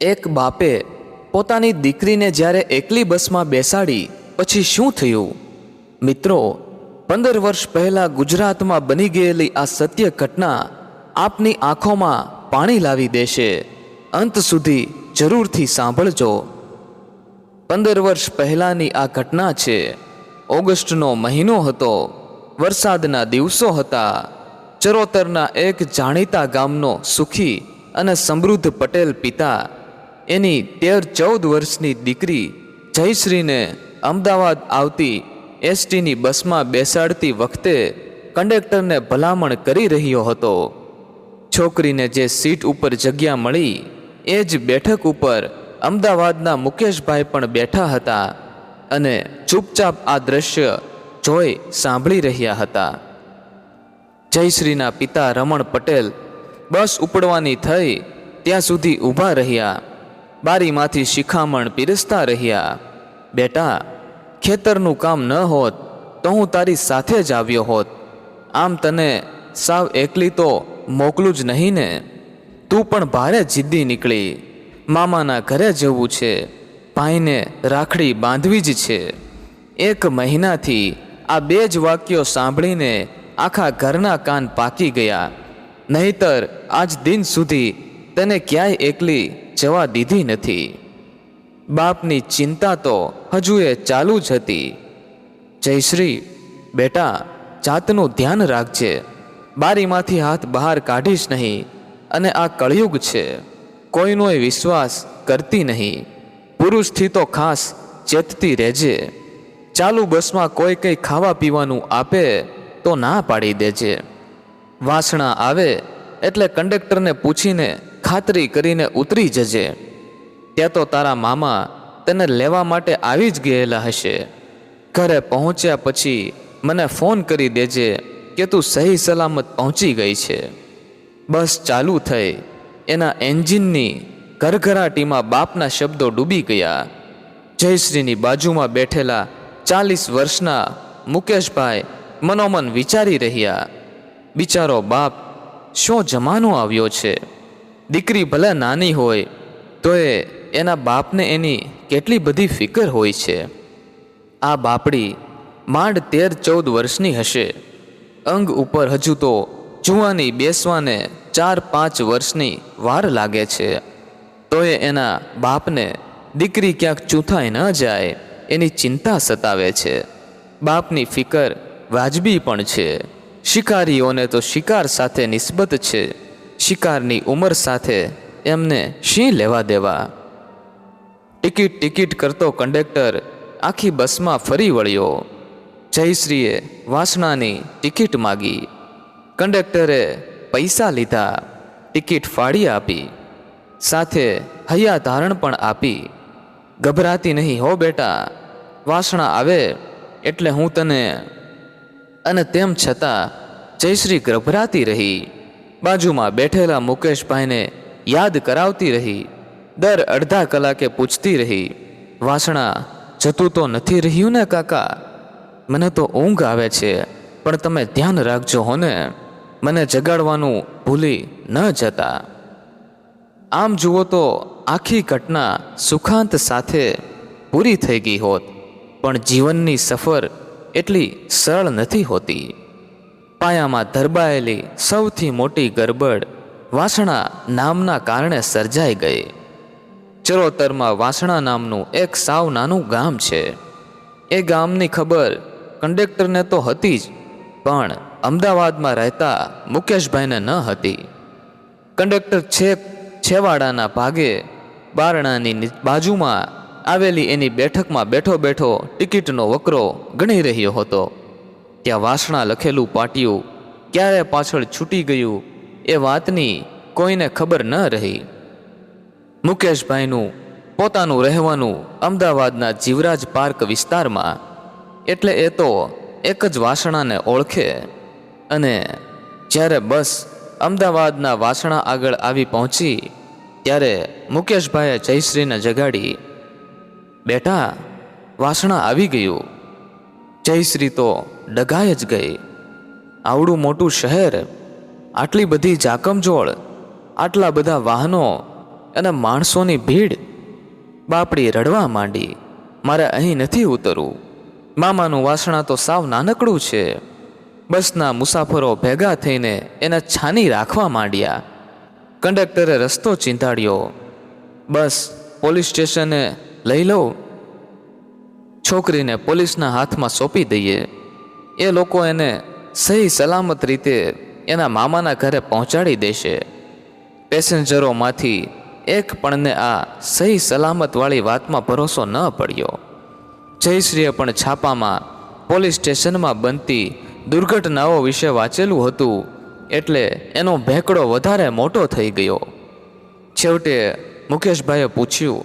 એક બાપે પોતાની દીકરીને જ્યારે એકલી બસમાં બેસાડી, પછી શું થયું? મિત્રો, પંદર વર્ષ પહેલા ગુજરાતમાં બની ગયેલી આ સત્ય ઘટના આપની આંખોમાં પાણી લાવી દેશે. અંત સુધી જરૂરથી સાંભળજો. પંદર વર્ષ પહેલાંની આ ઘટના છે. ઓગસ્ટનો મહિનો હતો. વરસાદના દિવસો હતા. ચરોતરના એક જાણીતા ગામનો સુખી અને સમૃદ્ધ પટેલ પિતા એની તેર ચૌદ વર્ષની દીકરી જયશ્રીને અમદાવાદ આવતી એસટીની બસમાં બેસાડતી વખતે કંડક્ટરને ભલામણ કરી રહ્યો હતો. છોકરીને જે સીટ ઉપર જગ્યા મળી, એ જ બેઠક ઉપર અમદાવાદના મુકેશભાઈ પણ બેઠા હતા અને ચૂપચાપ આ દ્રશ્ય જોઈ સાંભળી રહ્યા હતા. જયશ્રીના પિતા રમણ પટેલ બસ ઉપડવાની થઈ ત્યાં સુધી ઊભા રહ્યા. બારીમાંથી શિખામણ પીરસતા રહ્યા. બેટા, ખેતરનું કામ ન હોત તો હું તારી સાથે જ આવ્યો હોત. આમ તને સાવ એકલી તો મોકલું જ નહીં ને. તું પણ ભારે જિદ્દી નીકળી. મામાના ઘરે જવું છે. ભાઈને રાખડી બાંધવી જ છે. એક મહિનાથી આ બે જ વાક્યો સાંભળીને આખા ઘરના કાન પાકી ગયા. નહીતર આજ દિન સુધી તેને ક્યાંય એકલી જવા દીધી નથી. બાપની ચિંતા તો હજુ એ ચાલુ જ હતી. જયશ્રી બેટા, જાતનું ધ્યાન રાખજે. બારીમાંથી હાથ બહાર કાઢીશ નહીં અને આ કળયુગ છે. કોઈનોય વિશ્વાસ કરતી નહીં. પુરુષથી તો ખાસ ચેતતી રહેજે. ચાલુ બસમાં કોઈ કંઈ ખાવા પીવાનું આપે તો ના પાડી દેજે. વાસણા આવે એટલે કંડક્ટરને પૂછીને ખાતરી કરીને ઉતરી જજે. ત્યાં તો તારા મામા તને લેવા માટે આવી જ ગયેલા હશે. ઘરે પહોંચ્યા પછી મને ફોન કરી દેજે કે તું સહી સલામત પહોંચી ગઈ છે. બસ ચાલુ થઈ. એના એન્જિનની ઘરઘરાટીમાં બાપના શબ્દો ડૂબી ગયા. જયશ્રીની બાજુમાં બેઠેલા ચાલીસ વર્ષના મુકેશભાઈ મનોમન વિચારી રહ્યા. બિચારો બાપ, શું જમાનો આવ્યો છે? દીકરી ભલે નાની હોય તો એ એના બાપને એની કેટલી બધી ફિકર હોય છે. આ બાપડી માંડ તેર ચૌદ વર્ષની હશે. અંગ ઉપર હજુ તો જુવાની બેસવાને ચાર પાંચ વર્ષની વાર લાગે છે. તોય એના બાપને દીકરી ક્યાંક ચૂંથાઈ ન જાય, એની ચિંતા સતાવે છે. બાપની ફિકર વાજબી પણ છે. શિકારીઓને તો શિકાર સાથે નિસ્બત છે. શિકારની ઉંમર સાથે એમને શી લેવા દેવા? ટિકિટ ટિકિટ કરતો કંડક્ટર આખી બસમાં ફરી વળ્યો. જયશ્રીએ વાસણાની ટિકિટ માગી. કંડક્ટરે પૈસા લીધા, ટિકિટ ફાડી આપી. સાથે હૈયા ધારણ પણ આપી. ગભરાતી નહીં, હો બેટા, વાસણા આવે એટલે હું તને અને તેમ છતાં જયશ્રી ગભરાતી રહી. બાજુમાં બેઠેલા મુકેશભાઈને યાદ કરાવતી રહી, દર અડધા કલાકે પૂછતી રહી, વાસણા, જતું તો નથી રહ્યું ને કાકા? મને તો ઊંઘ આવે છે, પણ તમે ધ્યાન રાખજો હોને. મને જગાડવાનું ભૂલી ન જતા. આમ જુઓ તો આખી ઘટના સુખાંત સાથે પૂરી થઈ ગઈ હોત, પણ જીવનની સફર એટલી સરળ નથી હોતી. પાયામાં ધરબાયેલી સૌથી મોટી ગરબડ વાસણા નામના કારણે સર્જાઈ ગઈ. ચરોતરમાં વાસણા નામનું એક સાવ નાનું ગામ છે. એ ગામની ખબર કંડક્ટરને તો હતી જ, પણ અમદાવાદમાં રહેતા મુકેશભાઈને ન હતી. કંડક્ટર છેક છેવાડાના ભાગે બારણાની બાજુમાં આવેલી એની બેઠકમાં બેઠો બેઠો ટિકિટનો વકરો ગણી રહ્યો હતો. ત્યાં વાસણા લખેલું પાટિયું ક્યારે પાછળ છૂટી ગયું એ વાતની કોઈને ખબર ન રહી. મુકેશભાઈનું પોતાનું રહેવાનું અમદાવાદના જીવરાજ પાર્ક વિસ્તારમાં, એટલે એ તો એક જ વાસણાને ઓળખે. અને જ્યારે બસ અમદાવાદના વાસણા આગળ આવી પહોંચી, ત્યારે મુકેશભાઈએ જયશ્રીને જગાડી, બેટા, વાસણા આવી ગયું. જયશ્રી તો ડગાય જ ગઈ. આવડું મોટું શહેર, આટલી બધી જાકમજોળ, આટલા બધા વાહનો અને માણસોની ભીડ. બાપડી રડવા માંડી, મારે અહીં નથી ઉતરવું. મામાનું વાસણા તો સાવ નાનકડું છે. બસના મુસાફરો ભેગા થઈને એને છાની રાખવા માંડ્યા. કંડક્ટરે રસ્તો ચિંતાડ્યો. બસ, પોલીસ સ્ટેશને લઈ લો છોકરીને પોલીસના હાથમાં સોંપી દઈએ. એ લોકો એને સહી સલામત રીતે એના મામાના ઘરે પહોંચાડી દેશે. પેસેન્જરોમાંથી એક પણને આ સહી સલામતવાળી વાતમાં ભરોસો ન પડ્યો. જયશ્રીએ પણ છાપામાં પોલીસ સ્ટેશનમાં બનતી દુર્ઘટનાઓ વિશે વાંચેલું હતું, એટલે એનો ભેંકડો વધારે મોટો થઈ ગયો. છેવટે મુકેશભાઈએ પૂછ્યું,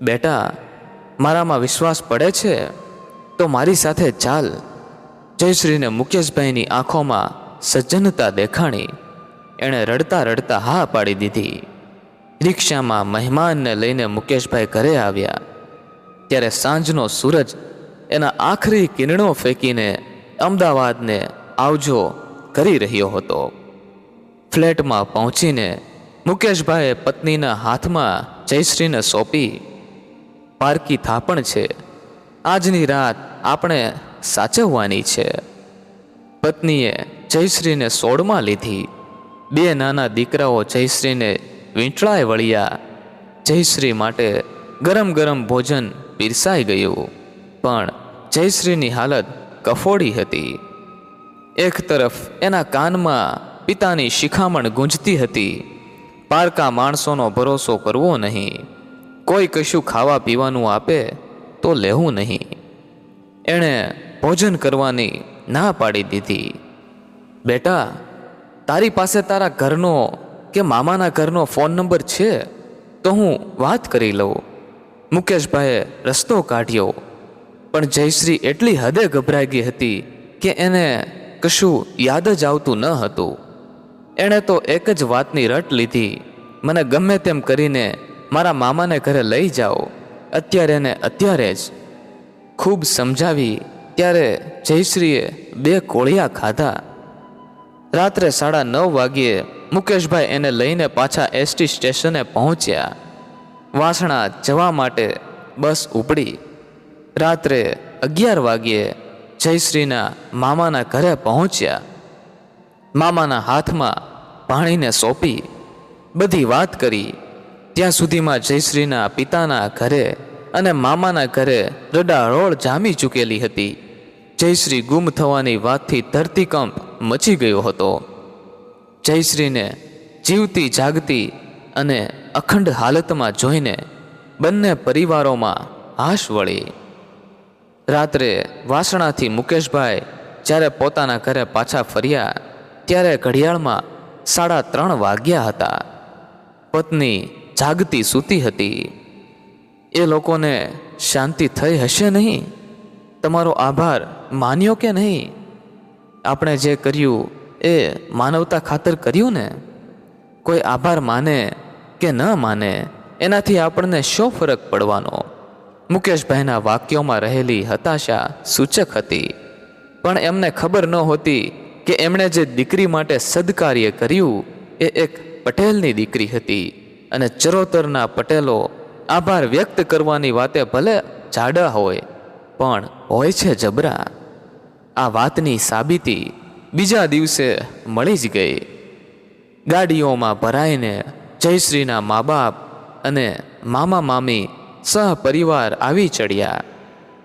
બેટા, મારામાં વિશ્વાસ પડે છે? તો મારી સાથે ચાલ. જયશ્રીને મુકેશભાઈની આંખોમાં સજ્જનતા દેખાણી. એણે રડતા રડતા હા પાડી દીધી. રિક્ષામાં મહેમાનને લઈને મુકેશભાઈ ઘરે આવ્યા. ત્યારે સાંજનો સૂરજ એના આખરી કિરણો ફેંકીને અમદાવાદને આવજો કરી રહ્યો હતો. ફ્લેટમાં પહોંચીને મુકેશભાઈએ પત્નીના હાથમાં જયશ્રીને સોંપી. પારકી થાપણ છે. આજની રાત આપણે સાચવવાની છે. પત્નીએ જયશ્રીને સોળમાં લીધી. બે નાના દીકરાઓ જયશ્રીને વીંટળાય વળ્યા. જયશ્રી માટે ગરમ ગરમ ભોજન પીરસાઈ ગયું. પણ જયશ્રીની હાલત કફોડી હતી. એક તરફ એના કાનમાં પિતાની શિખામણ ગુંજતી હતી. પારકા માણસોનો ભરોસો કરવો નહીં. કોઈ કશું ખાવા પીવાનું આપે તો લેવું નહીં. એણે ભોજન કરવાની ના પાડી દીધી. બેટા, તારી પાસે તારા ઘરનો કે મામાના ઘરનો ફોન નંબર છે, તો હું વાત કરી લઉં. મુકેશભાઈએ રસ્તો કાઢ્યો, પણ જયશ્રી એટલી હદે ગભરાઈ ગઈ હતી કે એને કશું યાદ જ આવતું ન હતું. એણે તો એક જ વાતની રટ લીધી, મને ગમે તેમ કરીને મારા મામાને ઘરે લઈ જાઓ, અત્યારે ને અત્યારે જ. ખૂબ સમજાવી ત્યારે જયશ્રીએ બે કોળિયા ખાધા. રાત્રે સાડા નવ વાગ્યે મુકેશભાઈ એને લઈને પાછા એસટી સ્ટેશને પહોંચ્યા. વાસણા જવા માટે બસ ઉપડી. રાત્રે અગિયાર વાગ્યે જયશ્રીના મામાના ઘરે પહોંચ્યા. મામાના હાથમાં પાણીને સોંપી. બધી વાત કરી. ત્યાં સુધીમાં જયશ્રીના પિતાના ઘરે અને મામાના ઘરે રડારોળ જામી ચૂકેલી હતી. જયશ્રી ગુમ થવાની વાતથી ધરતીકંપ મચી ગયો હતો. જયશ્રીને જીવતી જાગતી અને અખંડ હાલતમાં જોઈને બંને પરિવારોમાં હાશ વળી. રાત્રે વાસણાથી મુકેશભાઈ જ્યારે પોતાના ઘરે પાછા ફર્યા, ત્યારે ઘડિયાળમાં સાડા ત્રણ વાગ્યા હતા. પત્ની જાગતી સૂતી હતી. એ લોકોને શાંતિ થઈ હશે નહીં? તમારો આભાર માન્યો કે નહીં? આપણે જે કર્યું એ માનવતા ખાતર કર્યું ને? કોઈ આભાર માને કે ન માને, એનાથી આપણને શો ફરક પડવાનો? મુકેશભાઈના વાક્યોમાં રહેલી હતાશા સૂચક હતી. પણ એમને ખબર ન હોતી કે એમણે જે દીકરી માટે સદકાર્ય કર્યું, એ એક પટેલની દીકરી હતી અને ચરોતરના પટેલો આભાર વ્યક્ત કરવાની વાતે ભલે જાડા હોય, પણ હોય છે જબરા. આ વાતની સાબિતી બીજા દિવસે મળી જ ગઈ. ગાડીઓમાં ભરાઈને જયશ્રીના મા બાપ અને મામા મામી સહપરિવાર આવી ચડ્યા.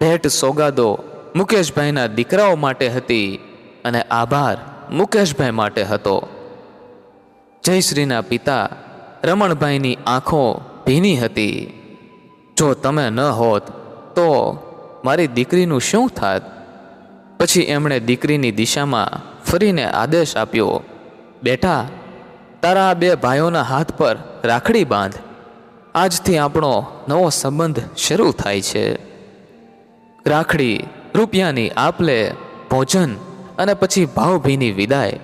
ભેટ સોગાદો મુકેશભાઈના દીકરાઓ માટે હતી અને આભાર મુકેશભાઈ માટે હતો. જયશ્રીના પિતા રમણભાઈની આંખો ભીની હતી. જો તમે ન હોત, તો મારી દીકરીનું શું થાત? પછી એમણે દીકરીની દિશામાં ફરીને આદેશ આપ્યો, બેટા, તારા બે ભાઈઓના હાથ પર રાખડી બાંધ. આજથી આપણો નવો સંબંધ શરૂ થાય છે. રાખડી રૂપિયાની આપલે, ભોજન અને પછી ભાવભીની વિદાય.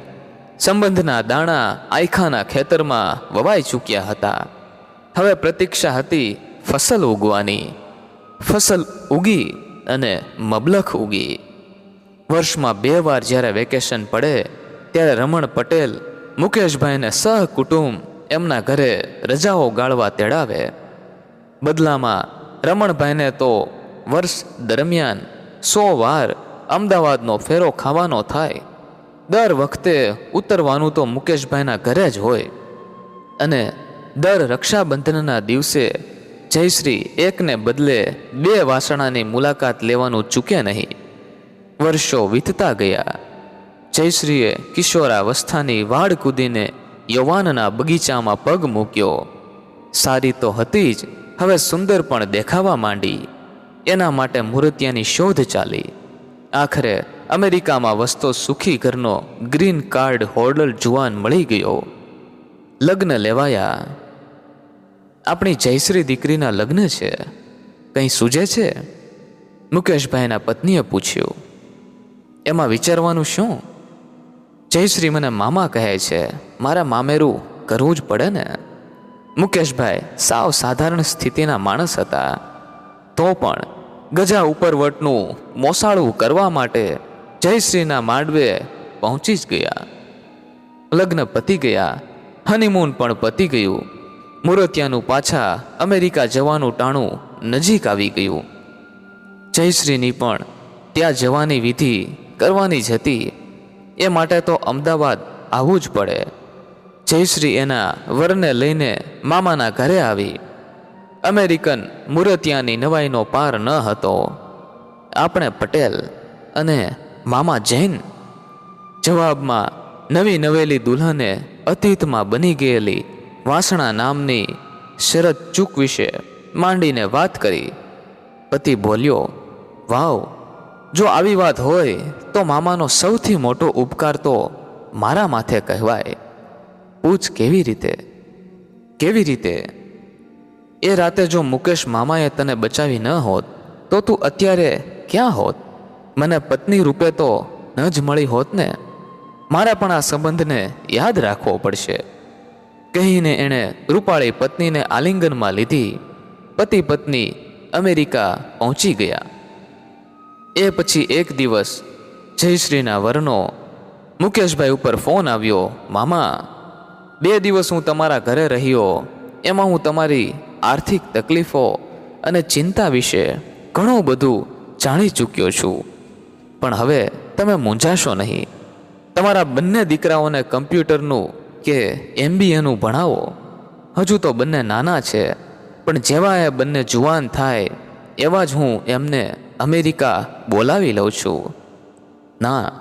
સંબંધના દાણા આયખાના ખેતરમાં વવાઈ ચૂક્યા હતા. હવે પ્રતીક્ષા હતી, ફસલ ઉગવાની. ફસલ ઉગી અને મબલખ ઉગી. વર્ષમાં બે વાર જ્યારે વેકેશન પડે, ત્યારે રમણ પટેલ, મુકેશભાઈને સહકુટુંબ એમના ઘરે રજાઓ ગાળવા તેડાવે. બદલામાં રમણભાઈને તો વર્ષ દરમિયાન સો વાર અમદાવાદનો ફેરો ખાવાનો થાય. દર વખતે ઉતરવાનું તો મુકેશભાઈના ઘરે જ હોય. અને દર રક્ષાબંધનના દિવસે જયશ્રી એકને બદલે બે વાસણાની મુલાકાત લેવાનું ચૂકે નહીં. વર્ષો વીતતા ગયા. જયશ્રીએ કિશોરાવસ્થાની વાડ કૂદીને યૌવાનના બગીચામાં પગ મૂક્યો. સારી તો હતી જ, હવે સુંદર પણ દેખાવા માંડી. એના માટે મૂર્તિયાની શોધ ચાલી. આખરે અમેરિકામાં વસતો સુખી ઘરનો ગ્રીન કાર્ડ હોલ્ડર જુવાન મળી ગયો. લગ્ન લેવાયા. આપણી જયશ્રી દીકરીના લગ્ન છે. કંઈ સૂજે છે? મુકેશભાઈના પત્નીએ પૂછ્યું. એમાં વિચારવાનું શું? જયશ્રી મને મામા કહે છે, મારા મામેરું કરવું જ પડે ને. મુકેશભાઈ સાવ સાધારણ સ્થિતિના માણસ હતા. તો પણ ગજા ઉપરવટનું મોસાળું કરવા માટે જયશ્રીના માંડવે પહોંચી જ ગયા. લગ્ન પતી ગયા, હનીમૂન પણ પતી ગયું. મુરતિયાનું પાછા અમેરિકા જવાનું ટાણું નજીક આવી ગયું. જયશ્રીની પણ ત્યાં જવાની વિધિ કરવાની જ હતી. એ માટે તો અમદાવાદ આવવું જ પડે. જયશ્રી એના વરને લઈને મામાના ઘરે આવી. અમેરિકન મુરતિયાની નવાઈનો પાર ન હતો. આપણે પટેલ અને મામા જૈન જવાબમાં નવી નવેલી દુલ્હને અતીતમાં બની ગયેલી વાસણા નામની શરદ ચૂક વિશે માંડીને વાત કરી. પતિ બોલ્યો, વાવ, જો આવી વાત હોય તો મામાનો સૌથી મોટો ઉપકાર તો મારા માથે કહેવાય. પૂછ કેવી રીતે? કેવી રીતે? એ રાતે જો મુકેશ મામાએ તને બચાવી ન હોત, તો તું અત્યારે ક્યાં હોત? મને પત્ની રૂપે તો ન જ મળી હોત ને? મારા પણ આ સંબંધને યાદ રાખવો પડશે. કહીને એણે રૂપાળી પત્નીને આલિંગનમાં લીધી. પતિ પત્ની અમેરિકા પહોંચી ગયા. એ પછી એક દિવસ જયશ્રીના વરનો મુકેશભાઈ ઉપર ફોન આવ્યો, મામા, બે દિવસ હું તમારા ઘરે રહ્યો. એમાં હું તમારી આર્થિક તકલીફો અને ચિંતા વિશે ઘણું બધું જાણી ચૂક્યો છું. પણ હવે તમે મૂંઝાશો નહીં. તમારા બંને દીકરાઓને કમ્પ્યુટરનું કે એમબીએનું ભણાવો. હજુ તો બંને નાના છે, પણ જેવા એ બંને જુવાન થાય, એવા જ હું એમને અમેરિકા બોલાવી લઉં છું. ના,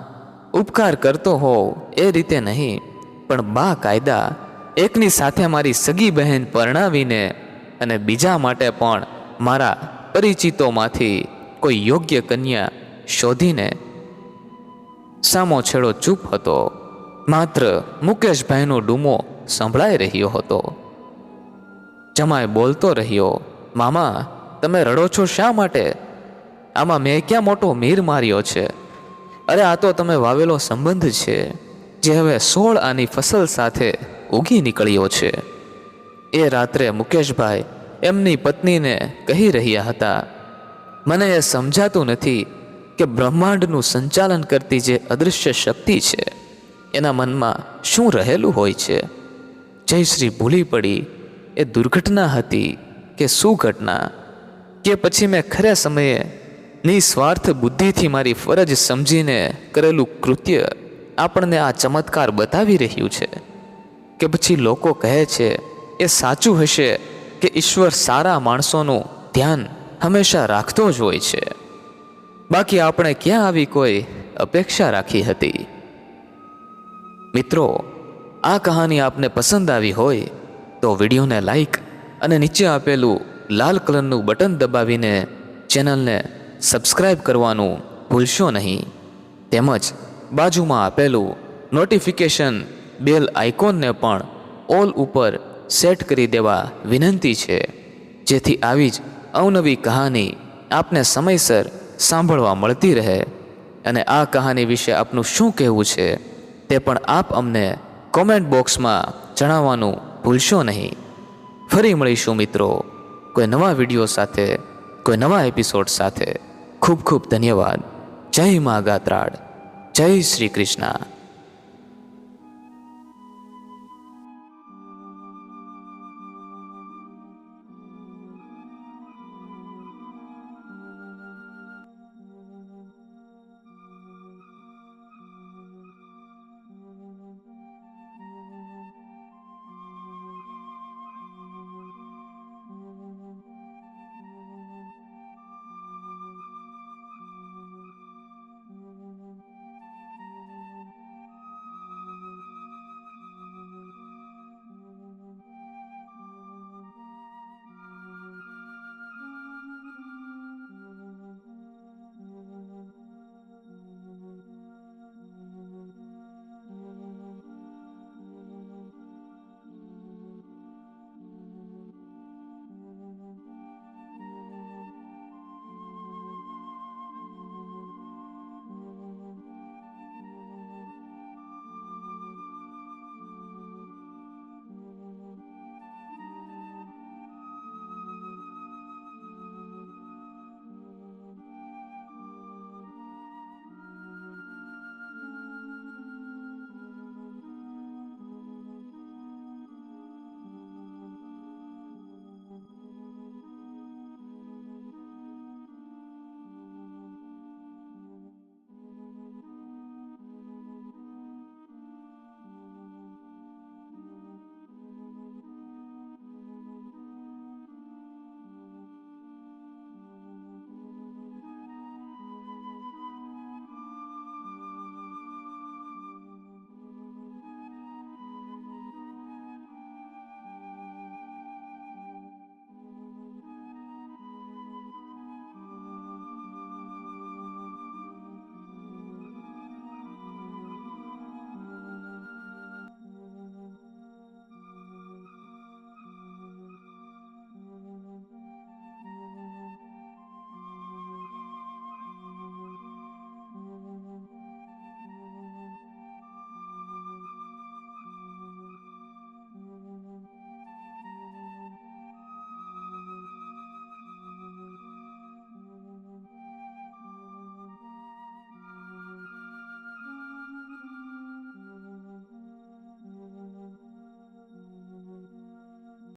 ઉપકાર કરતો હોવ એ રીતે નહીં, પણ બા કાયદા એકની સાથે મારી સગી બહેન પરણાવીને અને બીજા માટે પણ મારા પરિચિતોમાંથી કોઈ યોગ્ય કન્યા શોધીને. સામો છેડો ચૂપ હતો. માત્ર મુકેશભાઈનો ડૂમો સંભળાઈ રહ્યો હતો. જમાય બોલતો રહ્યો, મામા, તમે રડો છો શા માટે? આમાં મેં ક્યાં મોટો મીર માર્યો છે? અરે, આ તો તમે વાવેલો સંબંધ છે, જે હવે સોળ આની ફસલ સાથે ઉગી નીકળ્યો છે. એ રાત્રે મુકેશભાઈ એમની પત્નીને કહી રહ્યા હતા, મને એ સમજાતું નથી કે બ્રહ્માંડનું સંચાલન કરતી જે અદૃશ્ય શક્તિ છે. એના મનમાં શું રહેલું હોય છે? જયશ્રી ભૂલી પડી, એ દુર્ઘટના હતી કે શું ઘટના? કે પછી મેં ખરા સમયે નિસ્વાર્થ બુદ્ધિથી મારી ફરજ સમજીને કરેલું કૃત્ય આપણને આ ચમત્કાર બતાવી રહ્યું છે? કે પછી લોકો કહે છે, એ સાચું હશે કે ઈશ્વર સારા માણસોનું ધ્યાન હંમેશા રાખતો જ હોય છે? બાકી આપણે ક્યાં આવી કોઈ અપેક્ષા રાખી હતી? મિત્રો, આ કહાની આપને પસંદ આવી હોય તો વિડીયોને લાઈક અને નીચે આપેલું લાલ કલરનું બટન દબાવીને ચેનલને સબસ્ક્રાઈબ કરવાનું ભૂલશો નહીં. તેમજ બાજુમાં આપેલું નોટિફિકેશન બેલ આઇકોનને પણ ઓલ ઉપર સેટ કરી દેવા વિનંતી છે, જેથી આવી જ અવનવી કહાની આપને સમયસર સાંભળવા મળતી રહે. અને આ કહાની વિશે આપનું શું કહેવું છે? તે પણ આપ અમને કોમેન્ટ બોક્સમાં જણાવવાનું ભૂલશો નહીં. ફરી મળીશું મિત્રો. કોઈ નવા વીડિયો સાથે, કોઈ નવા એપિસોડ સાથે. ખૂબ ખૂબ ધન્યવાદ. જય મા ગાત્રાડ જય શ્રી કૃષ્ણ.